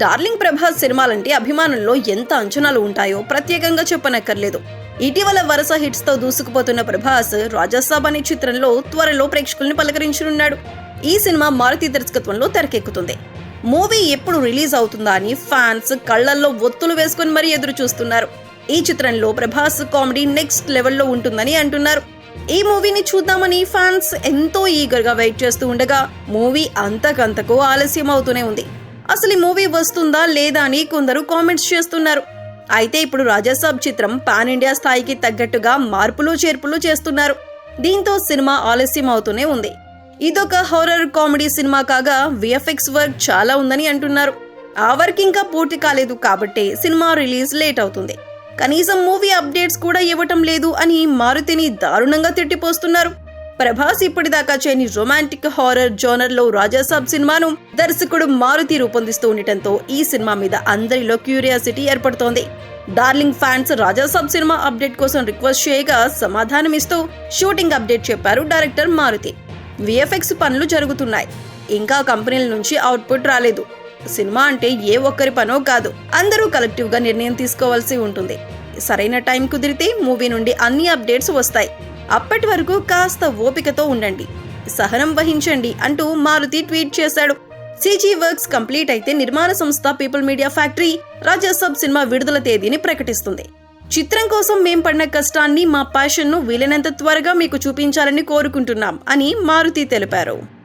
Darling Prabhas సినిమాలంటే అభిమానుల్లో ఎంత అంచనాలు ఉంటాయో ప్రత్యేకంగా చెప్పనక్కర్లేదు. ఇటీవల వరుస హిట్స్తో దూసుకుపోతున్న ప్రభాస్ రాజాసాబ్ అనే చిత్రంలో త్వరలో ప్రేక్షకుల్ని పలకరించనున్నాడు. ఈ సినిమా మారుతి దర్శకత్వంలో తెరకెక్కుతుంది. మూవీ ఎప్పుడు రిలీజ్ అవుతుందా అని ఫ్యాన్స్ కళ్ళల్లో ఒత్తులు వేసుకొని మరీ ఎదురు చూస్తున్నారు. ఈ చిత్రంలో ప్రభాస్ కామెడీ నెక్స్ట్ లెవెల్లో ఉంటుందని అంటున్నారు. ఈ మూవీని చూద్దామని ఫ్యాన్స్ ఎంతో ఈగర్గా వెయిట్ చేస్తూ ఉండగా మూవీ అంతకంతకు ఆలస్యం అవుతూనే ఉంది. అసలు ఈ మూవీ వస్తుందా లేదా అని కొందరు కామెంట్స్ చేస్తున్నారు. అయితే ఇప్పుడు రాజాసాబ్ చిత్రం పాన్ ఇండియా స్థాయికి తగ్గట్టుగా మార్పులు చేర్పులు చేస్తున్నారు. దీంతో సినిమా ఆలస్యం అవుతూనే ఉంది. ఇదొక హారర్ కామెడీ సినిమా కాగా విఎఫ్ఎక్స్ వర్క్ చాలా ఉందని అంటున్నారు. ఆ వర్క్ ఇంకా పూర్తి కాలేదు కాబట్టే సినిమా రిలీజ్ లేట్ అవుతుంది. కనీసం మూవీ అప్డేట్స్ కూడా ఇవ్వటం లేదు అని మారుతిని దారుణంగా తిట్టిపోస్తున్నారు. ప్రభాస్ ఇప్పటిదాకా చేయని రొమాంటిక్ హారర్ జోనర్లో రాజాసాబ్ సినిమాను దర్శకుడు మారుతి రూపొందిస్తూ ఉండటంతో ఈ సినిమా మీద అందరిలో క్యూరియాసిటీ ఏర్పడుతోంది. Darling fans Raja Saab cinema update కోసం రిక్వెస్ట్ చేయగా సమాధానమిస్తూ షూటింగ్ అప్డేట్ చెప్పారు డైరెక్టర్ మారుతి. విఎఫ్ఎక్స్ పనులు జరుగుతున్నాయి. ఇంకా కంపెనీల నుంచి అవుట్పుట్ రాలేదు. సినిమా అంటే ఏ ఒక్కరి పనో కాదు. అందరూ కలెక్టివ్గా నిర్ణయం తీసుకోవాల్సి ఉంటుంది. సరైన టైం కుదిరితే మూవీ నుండి అన్ని అప్డేట్స్ వస్తాయి. అప్పటి వరకు కాస్త ఓపికతో ఉండండి. సహనం వహించండి అంటూ మారుతి ట్వీట్ చేశాడు. సీజీ వర్క్స్ కంప్లీట్ అయితే నిర్మాణ సంస్థ People Media Factory Raja Saab cinema విడుదల తేదీని ప్రకటిస్తుంది. చిత్రం కోసం మేం పడిన కష్టాన్ని మా ప్యాషన్ను వీలైనంత త్వరగా మీకు చూపించాలని కోరుకుంటున్నాం అని మారుతి తెలిపారు.